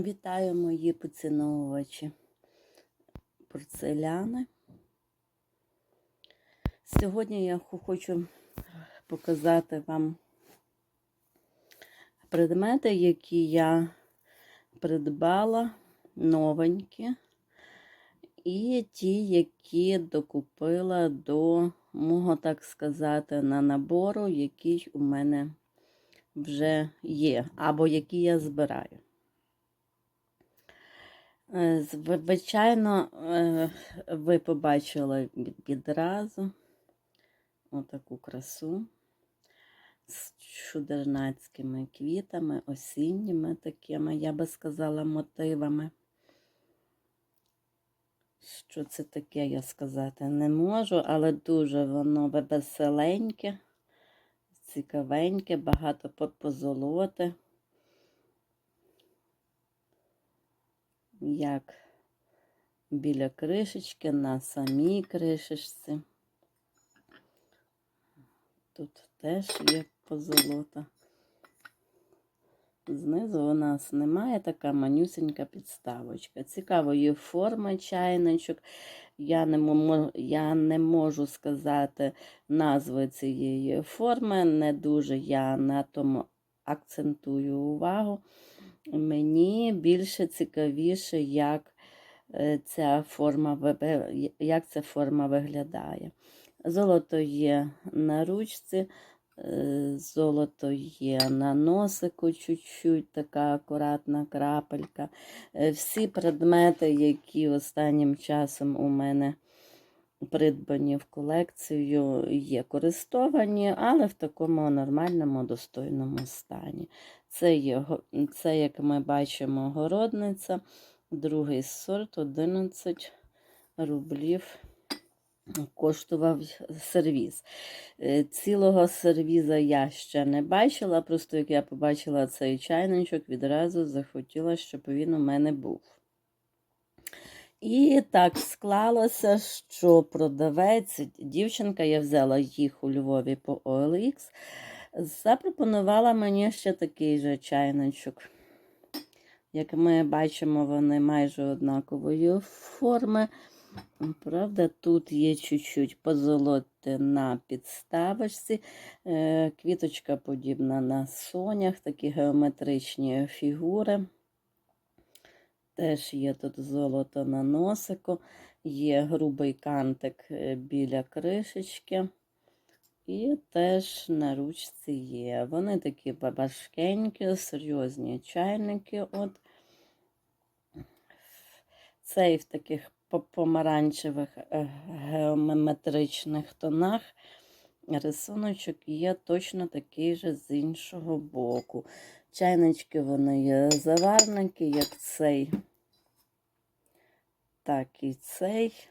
Вітаю мої поціновувачі порцеляни. Сьогодні я хочу показати вам предмети, які я придбала новенькі, і ті, які докупила до мого, так сказати, на набору, який у мене вже є, або які я збираю. Е, Звичайно, е, ви побачили відразу отаку красу з чудернацькими квітами, осінніми такими, я би сказала, мотивами. Що це таке, я сказати не можу, але дуже воно веселеньке, цікавеньке, багато по- позолоти. Як біля кришечки, на самій кришечці. Тут теж є позолота. Знизу у нас немає така манюсенька підставочка. Цікавої форми чайничок. Я не, мо- я не можу сказати назви цієї форми. Не дуже я на тому акцентую увагу. Мені більше цікавіше, як е, ця форма, як ця форма виглядає. Золото є на ручці, е, золото є на носику, чуть-чуть така акуратна крапелька. Е, Всі предмети, які останнім часом у мене придбані в колекцію, є користовані, але в такому нормальному, достойному стані. Це, є, це, як ми бачимо, городниця, другий сорт, 11 рублів коштував сервіз. Е, Цілого сервіза я ще не бачила, просто як я побачила цей чайничок, відразу захотіла, щоб він у мене був. І так склалося, що продавець, дівчинка, я взяла їх у Львові по OLX, запропонувала мені ще такий же чайничок. Як ми бачимо, вони майже однакової форми. Правда, тут є чуть-чуть позолоти на підставочці, Е, квіточка подібна на сонях, такі геометричні фігури. Теж є тут золото на носику, є грубий кантик е, біля кришечки. І теж на ручці є. Вони такі важкенькі, серйозні чайники. От. Цей в таких помаранчевих е, геометричних тонах. Рисуночок є точно такий же з іншого боку. Чайнички вони є заварники, як цей, так і цей.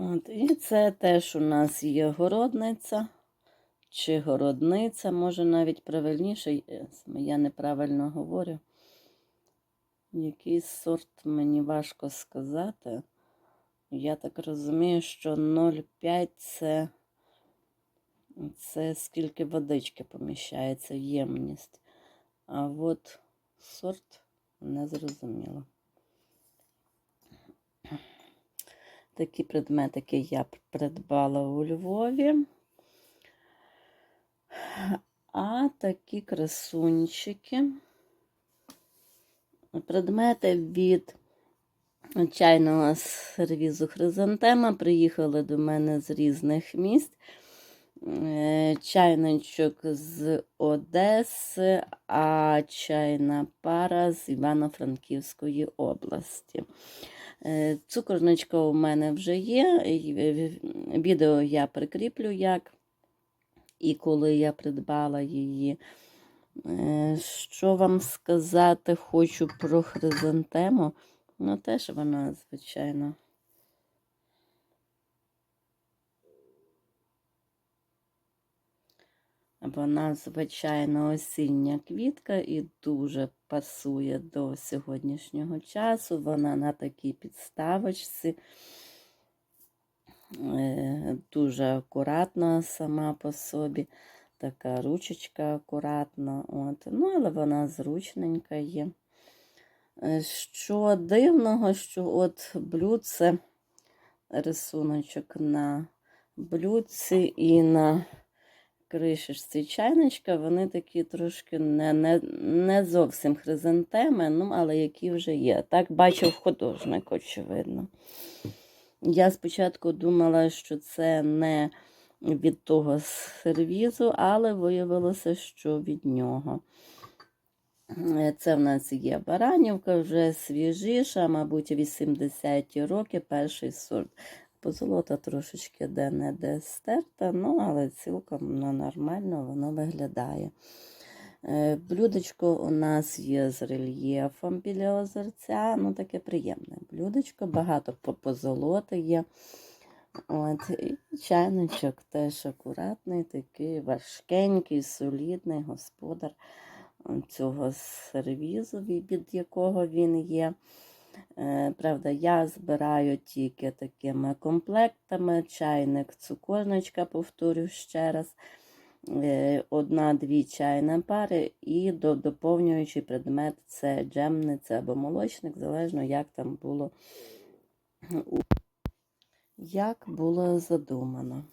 От, і це теж у нас є городниця чи городниця, може навіть правильніше, я неправильно говорю. Який сорт мені важко сказати. Я так розумію, що 0,5 це, це скільки водички поміщається, ємність. А от сорт не зрозуміло. Такі предметики я придбала у Львові. А такі красунчики. Предмети від чайного сервізу Хризантема приїхали до мене з різних місць. Е, Чайничок з Одеси, а чайна пара з Івано-Франківської області. Е, Цукорничка у мене вже є. Відео я прикріплю як і коли я придбала її. Е, Що вам сказати хочу про хризантему? Ну, теж вона, звичайно. Вона, звичайно, осіння квітка і дуже пасує до сьогоднішнього часу. Вона на такій підставочці. Е, Дуже акуратна сама по собі. Така ручечка акуратна. От. Ну, але вона зручненька є. Е, Що дивного, що от блюдце, рисуночок на блюдці і на кришечці чайничка, вони такі трошки не, не, не зовсім хризантеми, ну, але які вже є. Так бачив художник, очевидно. Я спочатку думала, що це не від того сервізу, але виявилося, що від нього. Е, Це в нас є баранівка, вже свіжіша, мабуть, 80-ті роки, перший сорт. Позолота трошечки де-не-де стерта, ну, але цілком ну, нормально воно виглядає. Е, Блюдечко у нас є з рельєфом біля озерця, ну таке приємне блюдечко, багато по- позолоти є. От, і чайничок теж акуратний, такий важкенький, солідний господар цього сервізу, від якого він є. Е, Правда, я збираю тільки такими комплектами, чайник, цукорничка, повторю ще раз, е, одна-дві чайні пари і до, доповнюючий предмет це джемниця або молочник, залежно як там було, як було задумано.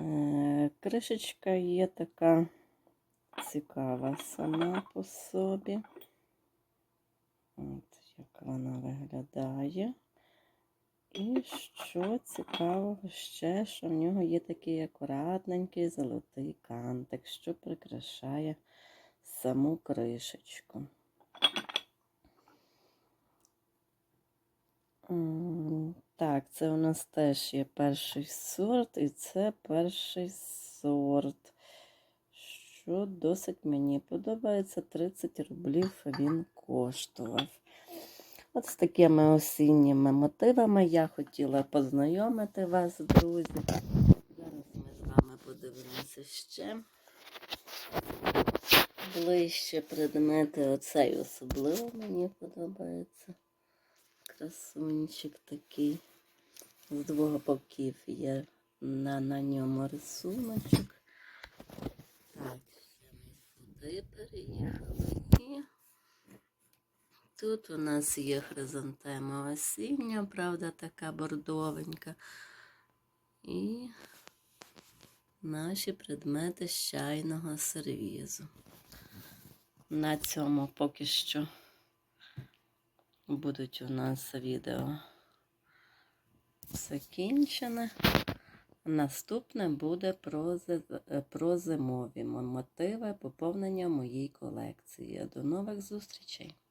Е, Кришечка є така цікава сама по собі. Вона виглядає. І що цікавого ще, що в нього є такий акуратненький золотий кантик, що прикрашає саму кришечку. Так, це у нас теж є перший сорт, і це перший сорт, що досить мені подобається. 30 рублів він коштував. От з такими осінніми мотивами я хотіла познайомити вас, друзі. Зараз ми з вами подивимося ще ближче предмети. Оцей особливо мені подобається. Красунчик такий. З двох боків є на, на ньому рисуночок. Так, ще ми сюди переїхали. Тут у нас є хризантема осіння, правда, така бордовенька. І наші предмети з чайного сервізу. На цьому поки що будуть у нас відео закінчене. Наступне буде про, про зимові мотиви поповнення моєї колекції. До нових зустрічей!